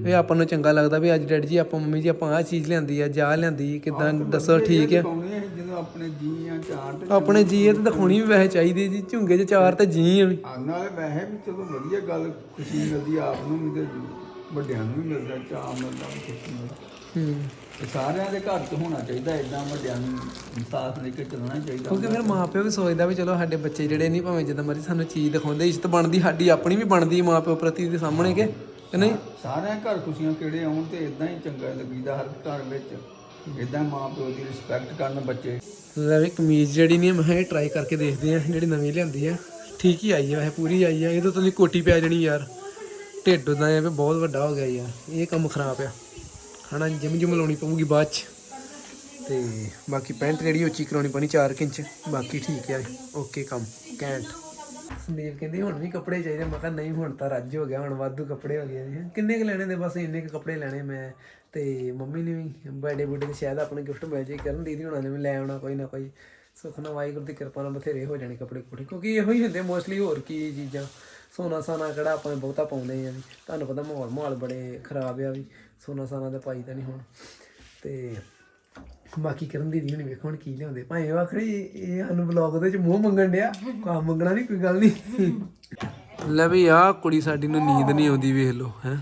ਇਹ ਆਪਾਂ ਨੂੰ ਚੰਗਾ ਲੱਗਦਾ ਵੀ ਅੱਜ ਡੈਡੀ ਜੀ ਆਪਾਂ ਮੰਮੀ ਜੀ ਆਪਾਂ ਆਹ ਚੀਜ਼ ਲਿਆਂਦੀ ਆ ਜਾਂ ਲਿਆਂਦੀ ਕਿਦਾਂ ਦੱਸੋ ਠੀਕ ਆ। ਆਪਣੇ ਜੀ ਆ ਚਾਰ ਤੇ ਆਪਣੇ ਜੀ ਇਹ ਤਾਂ ਦਿਖਾਉਣੀ ਵੀ ਵੈਸੇ ਚਾਹੀਦੀ ਜੀ ਝੁੰਗੇ 'ਚ ਚਾਰ ਤੇ ਜੀ ਆ ਵੀ। ਆ ਨਾਲੇ ਵੈਸੇ ਵੀ ਚਲੋ ਵਧੀਆ ਗੱਲ ਖੁਸ਼ੀ ਮਿਲਦੀ ਆਪ ਨੂੰ ਵੀ ਤੇ ਵੱਡਿਆਂ ਨੂੰ ਵੀ ਮਿਲਦਾ ਚਾਹ ਮਿਲਦਾ ਖੁਸ਼ੀ ਮਿਲਦੀ। ਹੂੰ। ਸਾਰਿਆਂ ਦੇ ਘਰ 'ਚ ਹੋਣਾ ਚਾਹੀਦਾ ਇਦਾਂ ਵੱਡਿਆਂ ਨੂੰ ਸਾਥ ਲੈ ਕੇ ਚੱਲਣਾ ਚਾਹੀਦਾ। ਕਿਉਂਕਿ ਫਿਰ ਮਾਪਿਓ ਵੀ ਸੋਚਦਾ ਵੀ ਚਲੋ ਸਾਡੇ ਬੱਚੇ ਜਿਹੜੇ ਨਹੀਂ ਭਾਵੇਂ ਜਿੱਦਾਂ ਮਰਜ਼ੀ ਸਾਨੂੰ ਚੀਜ਼ ਦਿਖਾਉਂਦੇ ਇੱਜ਼ਤ ਬਣਦੀ ਸਾਡੀ ਆਪਣੀ ਵੀ ਬਣਦੀ ਮਾਪਿਓ ਪ੍ਰਤੀ ਦੇ ਸਾਹਮਣੇ ਕਿ ਕਿ ਨਹੀਂ? ਸਾਰਿਆਂ ਘਰ ਖੁਸ਼ੀਆਂ ਕਿਹੜੇ ਆਉਣ ਤੇ ਇਦਾਂ ਹੀ ਚੰਗਾ ਲੱਗੀਦਾ ਹਰ ਘਰ ਵਿੱਚ। ਇਦਾਂ ਮਾਂ ਪਿਓ ਦੀ ਰਿਸਪੈਕਟ ਕਰਨ ਬੱਚੇ। ਲੈ ਵੀ ਕਮੀਜ਼ ਜਿਹੜੀ ਨਹੀਂ, ਮੈਂ ਟਰਾਈ ਕਰਕੇ ਦੇਖਦੇ ਆ ਜਿਹੜੀ ਨਵੀਂ ਲਿਆਂਦੀ ਆ। ਠੀਕ ਹੀ ਆਈ ਆ, ਵੈਸੇ ਪੂਰੀ ਆਈ ਆ। ਇਹਦੇ ਤੋਂ ਨਹੀਂ ਕੋਟੀ ਪੈ ਜਾਣੀ ਯਾਰ। ਢਿੱਡ ਦਾ ਐ ਵੀ ਬਹੁਤ ਵੱਡਾ ਹੋ ਗਿਆ ਯਾਰ। ਇਹ ਕੰਮ ਖਰਾਬ ਆ। ਹਨਾ, ਜਿਮ ਜਿਮ ਲਾਉਣੀ ਪਊਗੀ ਬਾਅਦ ਚ। ਤੇ ਬਾਕੀ ਪੈਂਟ ਜਿਹੜੀ ਉੱਚੀ ਕਰਾਉਣੀ ਪੈਣੀ 4 ਇੰਚ। ਬਾਕੀ ਠੀਕ ਆ, ਓਕੇ ਕੰਮ, ਕੈਂਟ। ਸੰਦੀਪ ਕਹਿੰਦੀ, ਹੁਣ ਵੀ ਕੱਪੜੇ ਚਾਹੀਦੇ ਮੈਂ ਕਿਹਾ, ਨਹੀਂ, ਹੁਣ ਤਾਂ ਰੱਜ ਹੋ ਗਿਆ, ਹੁਣ ਵਾਧੂ ਕੱਪੜੇ ਹੋ ਗਏ ਕਿੰਨੇ ਕੁ ਲੈਣੇ ਨੇ? ਬਸ ਇੰਨੇ ਕੁ ਕੱਪੜੇ ਲੈਣੇ ਮੈਂ। ਤੇ ਮੰਮੀ ਨੇ ਵੀ ਬਰਥਡੇ ਬੁੱਢੇ ਤੇ ਸ਼ਾਇਦ ਆਪਣੇ ਗਿਫਟ ਮਿਲ ਜੇ ਕਰਨ, ਦੀਦੀ ਹੁਣਾਂ ਨੇ ਵੀ ਲੈ ਆਉਣਾ ਕੋਈ ਨਾ ਕੋਈ। ਸੁੱਖ ਨਾ ਵਾਹਿਗੁਰੂ ਦੀ ਕਿਰਪਾ ਨਾਲ ਬਥੇਰੇ ਹੋ ਜਾਣੇ ਕੱਪੜੇ ਕੁੜੇ ਕਿਉਂਕਿ ਇਹੋ ਹੀ ਹੁੰਦੇ ਮੋਸਟਲੀ ਹੋਰ ਕੀ ਚੀਜ਼ਾਂ। ਸੋਨਾ ਸਾਨਾ ਕਿਹੜਾ ਆਪਾਂ ਬਹੁਤਾ ਪਾਉਂਦੇ ਆ ਵੀ, ਤੁਹਾਨੂੰ ਪਤਾ ਮਾਹੌਲ ਮਾਹੌਲ ਬੜੇ ਖਰਾਬ ਆ ਵੀ, ਸੋਨਾ ਸਾਨਾ ਤਾਂ ਪਾਈ ਤਾਂ ਨਹੀਂ ਹੁਣ। ਤੇ ਬਾਕੀ ਕਰਨ ਦੀਦੀ ਨਹੀਂ ਵੇਖੋ ਹੁਣ ਕੀ ਲਿਆਉਂਦੇ। ਭਾਵੇਂ ਆਖਰੀ ਇਹ ਸਾਨੂੰ ਬਲੌਗ ਦੇ ਵਿੱਚ ਮੂੰਹ ਮੰਗਣ ਡਿਆ, ਕੰਮ ਮੰਗਣਾ ਨਹੀਂ ਕੋਈ ਗੱਲ ਨਹੀਂ ਲੈ ਵੀ ਆ ਕੁੜੀ ਸਾਡੀ ਨੂੰ ਨੀਂਦ ਨਹੀਂ ਆਉਂਦੀ, ਵੇਖ ਲਓ, ਹੈ।